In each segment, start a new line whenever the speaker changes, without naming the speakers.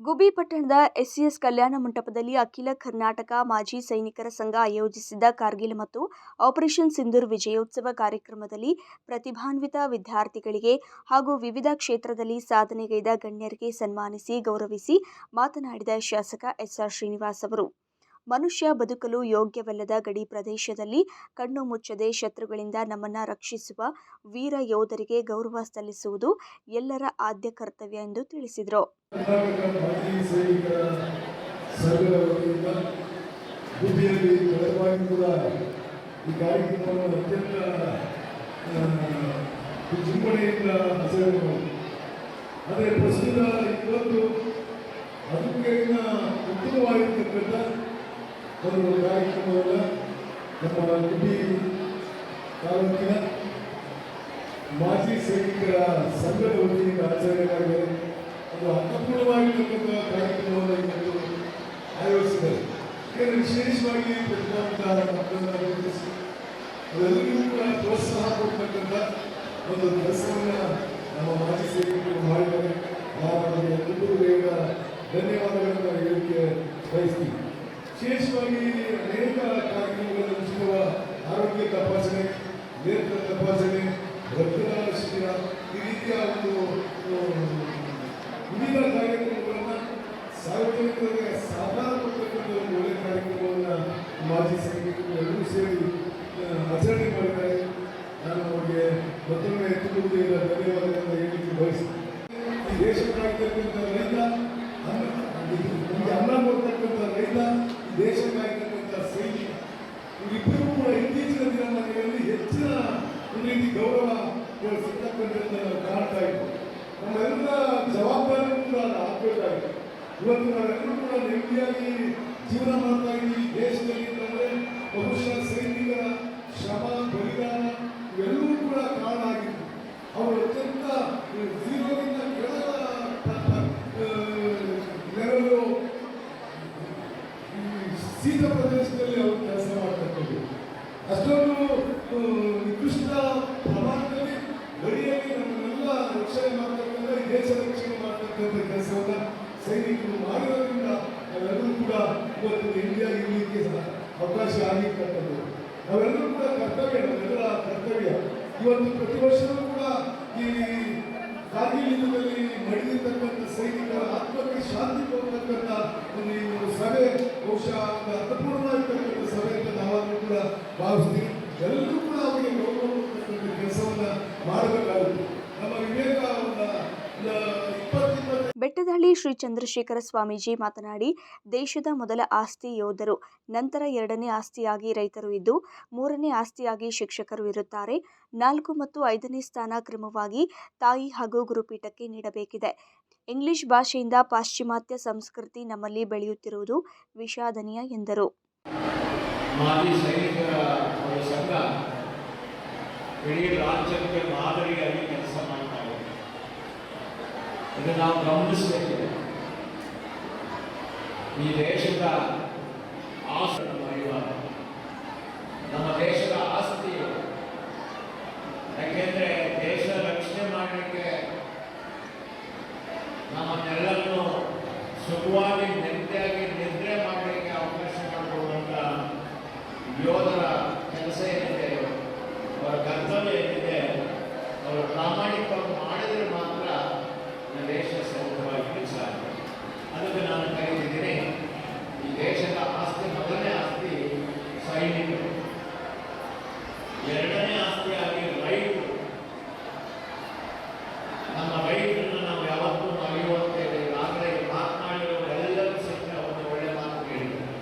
ಗುಬ್ಬಿ ಪಟ್ಟಣದ ಎಸ್ಸಿಎಸ್ ಕಲ್ಯಾಣ ಮಂಟಪದಲ್ಲಿ ಅಖಿಲ ಕರ್ನಾಟಕ ಮಾಜಿ ಸೈನಿಕರ ಸಂಘ ಆಯೋಜಿಸಿದ್ದ ಕಾರ್ಗಿಲ್ ಮತ್ತು ಆಪರೇಷನ್ ಸಿಂಧೂರ್ ವಿಜಯೋತ್ಸವ ಕಾರ್ಯಕ್ರಮದಲ್ಲಿ ಪ್ರತಿಭಾನ್ವಿತ ವಿದ್ಯಾರ್ಥಿಗಳಿಗೆ ಹಾಗೂ ವಿವಿಧ ಕ್ಷೇತ್ರದಲ್ಲಿ ಸಾಧನೆಗೈದ ಗಣ್ಯರಿಗೆ ಸನ್ಮಾನಿಸಿ ಗೌರವಿಸಿ ಮಾತನಾಡಿದ ಶಾಸಕ ಎಸ್ಆರ್ ಶ್ರೀನಿವಾಸ್ ಅವರು. ಮನುಷ್ಯ ಬದುಕಲು ಯೋಗ್ಯವಲ್ಲದ ಗಡಿ ಪ್ರದೇಶದಲ್ಲಿ ಕಣ್ಣು ಮುಚ್ಚದೆ ಶತ್ರುಗಳಿಂದ ನಮ್ಮನ್ನ ರಕ್ಷಿಸುವ ವೀರ ಯೋಧರಿಗೆ ಗೌರವ ಸಲ್ಲಿಸುವುದು ಎಲ್ಲರ ಆದ್ಯ ಕರ್ತವ್ಯ ಎಂದು ತಿಳಿಸಿದರು.
ಈ ಅತ್ಯಂತ ಆದರೆ ಪ್ರಸ್ತುತ ಇವತ್ತು ಅದಕ್ಕಿಂತ ಉತ್ತಮವಾಗಿರ್ತಕ್ಕಂಥ ಒಂದು ಕಾರ್ಯಕ್ರಮವನ್ನು ನಮ್ಮ ಗುಬ್ಬಿ ತಾಲೂಕಿನ ಮಾಜಿ ಸೈನಿಕರ ಸಂಘದ ವತಿಯಿಂದ ಆಚರಣೆಯಾಗಿದೆ ಅದು ಅರ್ಥಪೂರ್ಣವಾಗಿರ್ತಕ್ಕಂಥ ಕಾರ್ಯಕ್ರಮವನ್ನು ಇವತ್ತು ಆಯೋಜಿಸಿದ್ದಾರೆ. ವಿಶೇಷವಾಗಿ ಪ್ರತಿಭಾವಂತ ಮಕ್ಕಳನ್ನ ಪ್ರೋತ್ಸಾಹ ಕೊಡ್ತಕ್ಕಂಥ ಒಂದು ಕೆಲಸವನ್ನು ನಮ್ಮ ಮಾಜಿ ಸೈನಿಕರು ಮಾಡಿದ್ದಾರೆ ನಾನು ಅವರಿಗೆ ಎಲ್ಲರಿಗೂ ಬೇಗ ಧನ್ಯವಾದಗಳನ್ನು ಹೇಳಲಿಕ್ಕೆ ಬಯಸ್ತೀನಿ ವಿಶೇಷವಾಗಿ ಅನೇಕ ಕಾರ್ಯಕ್ರಮಗಳನ್ನು ಉಚಿತವ ಆರೋಗ್ಯ ತಪಾಸಣೆ ನೇತ್ರ ತಪಾಸಣೆ ರಕ್ತದಾನ ಶಿಬಿರ ಈ ರೀತಿಯ ಒಂದು ವಿವಿಧ ಕಾರ್ಯಕ್ರಮಗಳನ್ನು ಸಾರ್ವಜನಿಕರಿಗೆ ಸಾಧಾರಣ ಕೊಡ್ತಕ್ಕಂಥ ಒಂದು ಒಳ್ಳೆಯ ಕಾರ್ಯಕ್ರಮವನ್ನು ಮಾಜಿ ಎಲ್ಲರೂ ಸೇರಿ ಆಚರಣೆ ಮಾಡಿದ್ದಾರೆ. ನಾನು ಅವರಿಗೆ ಮತ್ತೊಮ್ಮೆ ತುಮಕೂರಿನ ಧನ್ಯವಾದಗಳನ್ನು ಸಿಗ್ತಕ್ಕಂಥದ್ದನ್ನು ನಾವು ಕಾಣ್ತಾ ಇದ್ದೀವಿ ನಮ್ಮೆಲ್ಲ ಜವಾಬ್ದಾರಿ ಕೂಡ ಇವತ್ತು ನಾವೆಲ್ಲರೂ ಕೂಡ ನೆಮ್ಮದಿಯಾಗಿ ಜೀವನ ಮಾಡ್ತಾ ಇದ್ದೀವಿ. ದೇಶದಲ್ಲಿ ಅಂತಂದರೆ ಬಹುಶಃ ಸೈನಿಕರ ಶ್ರಮ, ಬಲಿದಾನ ಇವೆಲ್ಲವೂ ಕೂಡ ಕಾರಣ ಆಗಿತ್ತು. ಅವರು ಅತ್ಯಂತ ಜೀವನದಿಂದ ಕೆಳಗ ಲೆವೆಲು ಈ ಶೀತ ಪ್ರದೇಶದಲ್ಲಿ ಅವರು ಕೆಲಸ ಮಾಡ್ತಕ್ಕಂಥದ್ದು ಅಷ್ಟೊಂದು ಆ, ನಿಕೃಷ್ಟ ಪ್ರಮಾಣದಲ್ಲಿ ಗಡಿಯಲ್ಲಿ ನಮ್ಮನ್ನೆಲ್ಲ ರಕ್ಷಣೆ ಮಾಡ್ತಕ್ಕಂಥ ಈ ದೇಶ ರಕ್ಷಣೆ ಮಾಡ್ತಕ್ಕಂಥ ಕೆಲಸವನ್ನ ಸೈನಿಕರು ಮಾಡಿರೋದ್ರಿಂದ ನಾವೆಲ್ಲರೂ ಕೂಡ ಇವತ್ತು ಇಂಡಿಯಾ ಇರಲಿಕ್ಕೆ ಅವಕಾಶ ಆಗಿರ್ತಕ್ಕಂಥದ್ದು ನಾವೆಲ್ಲರೂ ಕೂಡ ಕರ್ತವ್ಯ, ನಮ್ಮೆಲ್ಲರ ಕರ್ತವ್ಯ. ಇವತ್ತು ಪ್ರತಿ ವರ್ಷವೂ ಕೂಡ ಈ ಕಾರ್ಗಿಲ್ ಯುದ್ಧದಲ್ಲಿ ನಡೆದಿರ್ತಕ್ಕಂಥ ಸೈನಿಕರ ಆತ್ಮಕ್ಕೆ ಶಾಂತಿ ಕೊಡ್ತಕ್ಕಂಥ ಒಂದು ಸಭೆ, ಬಹುಶಃ ಅರ್ಥಪೂರ್ಣವಾಗಿರ್ತಕ್ಕಂಥ ಸಭೆ ಅಂತ ನಾವಾಗಲೂ ಕೂಡ ಭಾವಿಸ್ತೀವಿ. ಎಲ್ಲರೂ ಕೂಡ ಅವರಿಗೆ ಗೌರವ ಕೆಲಸವನ್ನು ಮಾಡಬೇಕಾಗುತ್ತೆ ನಮ್ಮ ವಿವೇಕ ಒಂದು ಇಪ್ಪತ್ತಿಪ್ಪತ್ತು
ಬೆಟ್ಟದಹಳ್ಳಿ ಶ್ರೀ ಚಂದ್ರಶೇಖರ ಸ್ವಾಮೀಜಿ ಮಾತನಾಡಿ, ದೇಶದ ಮೊದಲ ಆಸ್ತಿ ಯೋಧರು, ನಂತರ ಎರಡನೇ ಆಸ್ತಿಯಾಗಿ ರೈತರು ಇದ್ದು, ಮೂರನೇ ಆಸ್ತಿಯಾಗಿ ಶಿಕ್ಷಕರು ಇರುತ್ತಾರೆ. ನಾಲ್ಕು ಮತ್ತು ಐದನೇ ಸ್ಥಾನ ಕ್ರಮವಾಗಿ ತಾಯಿ ಹಾಗೂ ಗುರುಪೀಠಕ್ಕೆ ನೀಡಬೇಕಿದೆ. ಇಂಗ್ಲಿಷ್ ಭಾಷೆಯಿಂದ ಪಾಶ್ಚಿಮಾತ್ಯ ಸಂಸ್ಕೃತಿ ನಮ್ಮಲ್ಲಿ ಬೆಳೆಯುತ್ತಿರುವುದು ವಿಷಾದನೀಯ ಎಂದರು.
ಮಾದರಿಯಾಗಿ ಕೆಲಸ ಇದೆ ನಾವು ಗಮನಿಸಬೇಕಿದೆ. ಈ ದೇಶದ ಆಸ್ತಿ ನಮ್ಮ ನಮ್ಮ ದೇಶದ ಆಸ್ತಿ ಯಾಕೆಂದ್ರೆ ದೇಶ ರಕ್ಷಣೆ ಮಾಡಲಿಕ್ಕೆ ನಮ್ಮನ್ನೆಲ್ಲರನ್ನು ಸುಖವಾಗಿ, ನೆಮ್ಮದಿಯಾಗಿ ನಿದ್ರೆ ಮಾಡಲಿಕ್ಕೆ ಅವಕಾಶ ಮಾಡಿಕೊಡುವಂಥ ಯೋಧರ ಕೆಲಸ ಏನಿದೆ, ಅವರ ಕರ್ತವ್ಯ ಏನಿದೆ, ಅವರ ಪ್ರಾಮಾಣಿಕವಾಗಿ ಮಾಡಿದರೆ ಮಾತ್ರ ನಮ್ಮ ದೇಶ ಸೌಖ್ಯವಾಗಿ ಸಾಧ್ಯ ಅದಕ್ಕೆ ನಾನು ಕರೀತಿದ್ದೀನಿ ಈ ದೇಶದ ಆಸ್ತಿ ಮೊದಲನೇ ಆಸ್ತಿ ಸೈನಿಕರು ಎರಡನೇ ಆಸ್ತಿಯಾಗಿ ರೈತರು ನಮ್ಮ ರೈತರನ್ನು ನಾವು ಯಾವತ್ತೂ ಮರೆಯುವಂತೇವೆ ಈಗಾಗಲೇ ಮಾತನಾಡಿರೋರೆಲ್ಲರೂ ಸಹಿತ ಒಂದು ಒಳ್ಳೆ ಮಾತು ಹೇಳಿದ್ದಾರೆ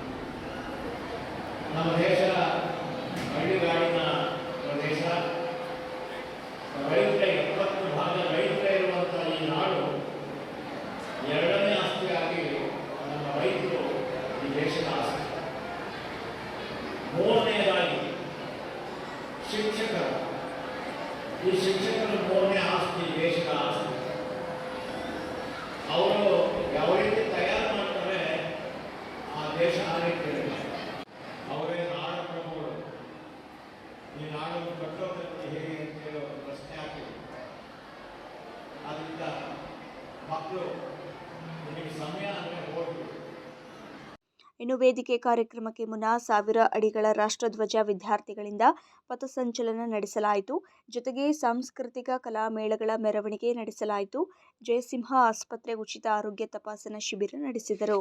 ನಮ್ಮ ದೇಶ ಹಳ್ಳಿಗಾಡಿನ ಪ್ರದೇಶ ರೈತರ ಎಪ್ಪತ್ತು ಭಾಗ ರೈತರ ಇರುವಂಥ ಈ ನಾಡು ಎರಡನೇ ಆಸ್ತಿಯಾಗಿ ನಮ್ಮ ರೈತರು ಈ ದೇಶದ ಆಸ್ತಿ ಮೂರನೆಯದಾಗಿ ಶಿಕ್ಷಕರು. ಈ ಶಿಕ್ಷಕರು ಮೂರನೇ ಆಸ್ತಿ ದೇಶದ ಆಸ್ತಿ. ಅವರು ಯಾವ ರೀತಿ ತಯಾರು ಮಾಡ್ತಾರೆ, ಆ ದೇಶ ಆ ರೀತಿ. ಅವರೇ ನಾಡಪ್ರಭುಗಳು. ಈ ನಾಡನ್ನು ಕಟ್ಟೋದಕ್ಕೆ ಹೇಗೆ ಅಂತ ಹೇಳೋ ಪ್ರಶ್ನೆ ಹಾಕಿದೆ ಅದರಿಂದ ಮಕ್ಕಳು
ಇನ್ನು ವೇದಿಕೆ ಕಾರ್ಯಕ್ರಮಕ್ಕೆ ಮುನ್ನ ಸಾವಿರ ಅಡಿಗಳ ರಾಷ್ಟ್ರಧ್ವಜ ವಿದ್ಯಾರ್ಥಿಗಳಿಂದ ಪಥಸಂಚಲನ ನಡೆಸಲಾಯಿತು. ಜೊತೆಗೆ ಸಾಂಸ್ಕೃತಿಕ ಕಲಾ ಮೇಳಗಳ ಮೆರವಣಿಗೆ ನಡೆಸಲಾಯಿತು. ಜಯಸಿಂಹ ಆಸ್ಪತ್ರೆ ಉಚಿತ ಆರೋಗ್ಯ ತಪಾಸಣಾ ಶಿಬಿರ ನಡೆಸಿದರು.